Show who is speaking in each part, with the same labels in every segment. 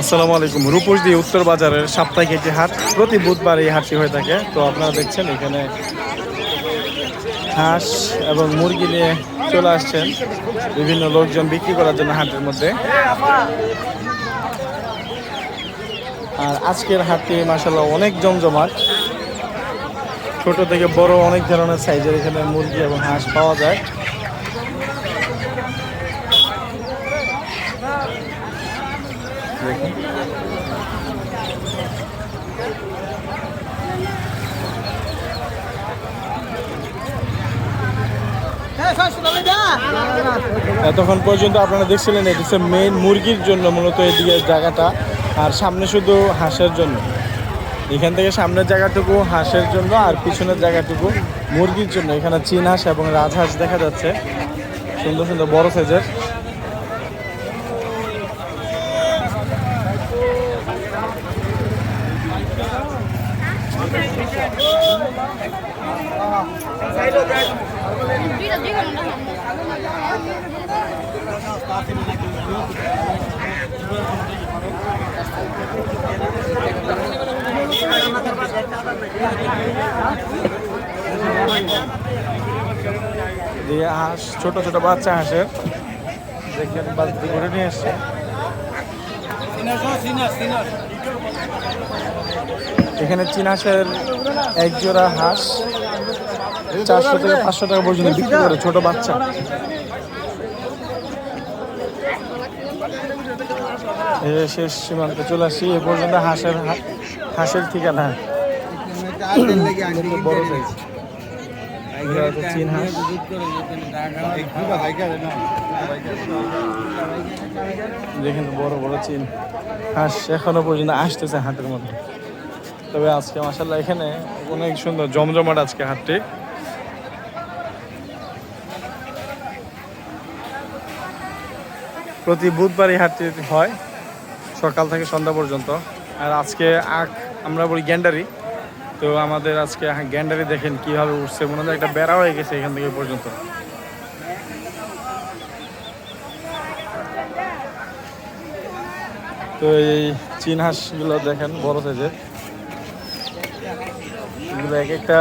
Speaker 1: আসসালামু আলাইকুম। রূপস দিয়ে উত্তর বাজারের সাপ্তাহিক একটি হাট। প্রতি বুধবার এই হাটটি হয়ে থাকে। তো আপনারা দেখছেন এখানে হাঁস এবং মুরগি নিয়ে চলে আসছেন। বিভিন্ন লোকজন বিক্রি করার জন্য হাটের মধ্যে। আর আজকের হাটটি মাসাল্লাহ অনেক জমজমাট। ছোট থেকে বড় অনেক ধরনের সাইজের এখানে মুরগি এবং হাঁস পাওয়া যায়। এতক্ষণ পর্যন্ত আপনারা দেখছিলেন এটি হচ্ছে মেইন মুরগির জন্য মূলত এদিকে জায়গাটা। আর সামনে শুধু হাঁসের জন্য। এখান থেকে সামনের জায়গাটুকু হাঁসের জন্য আর পিছনের জায়গাটুকু মুরগির জন্য। এখানে চীন হাঁস এবং রাজহাঁস দেখা যাচ্ছে। সুন্দর সুন্দর বড় সাইজের দিয়ে হাঁস ছোট ছোট বাচ্চা হাঁসের। দেখেন বাচ্চা করে নিয়ে এসছে এখানে চীন হাঁসের এক জোড়া হাঁস চারশো থেকে পাঁচশো টাকা পর্যন্ত বিক্রি করে ছোট বাচ্চা। শেষ সীমান্তে চলে আসছি এ পর্যন্ত হাঁসের হাঁসের ঠিকানা। কত বড় সাইজ চীন হাঁস। দেখেন বড় বড় চিন। হাঁস এখনও পর্যন্ত আসতেছে হাটের মধ্যে। তবে আজকে মাসাল্লাহ এখানে অনেক সুন্দর জমজমাট আজকে হাটটি। প্রতি বুধবার এই হাটটি হয়, সকাল থেকে সন্ধ্যা পর্যন্ত। আর আজকে আখ, আমরা বলি গ্যান্ডারি। তো আমাদের আজকে গ্যান্ডারি দেখেন কীভাবে উঠছে, মনে হয় একটা বেড়া হয়ে গেছে এখান থেকে পর্যন্ত। তো এই চীন হাঁসগুলো দেখেন, বড় সাইজের এগুলো এক একটা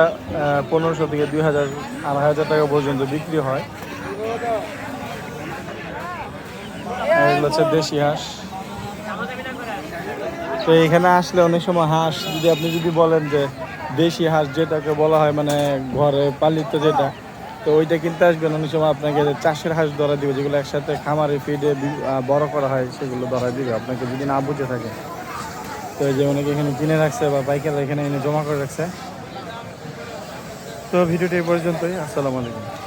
Speaker 1: পনেরোশো থেকে দুই হাজার, আড়াই হাজার টাকা পর্যন্ত বিক্রি হয়। এগুলো হচ্ছে দেশি হাঁস। তো এখানে আসলে অনেক সময় হাঁস, যদি আপনি যদি বলেন যে দেশি হাঁস যেটাকে বলা হয় মানে ঘরে পালিত যেটা তো ওইটা কিনতে আসবেন, অনেক সময় আপনাকে চাষের হাঁস ধরা দিবে, যেগুলো একসাথে খামারে ফিডে বড় করা হয়, সেগুলো ধরা দিবে, আপনাকে যদি না বুঝে থাকে। তো যে অনেকে এখানে কিনে রাখছে বা পাইকার এখানে এনে জমা করে রাখছে। তো ভিডিওটি এই পর্যন্তই, আসসালামু আলাইকুম।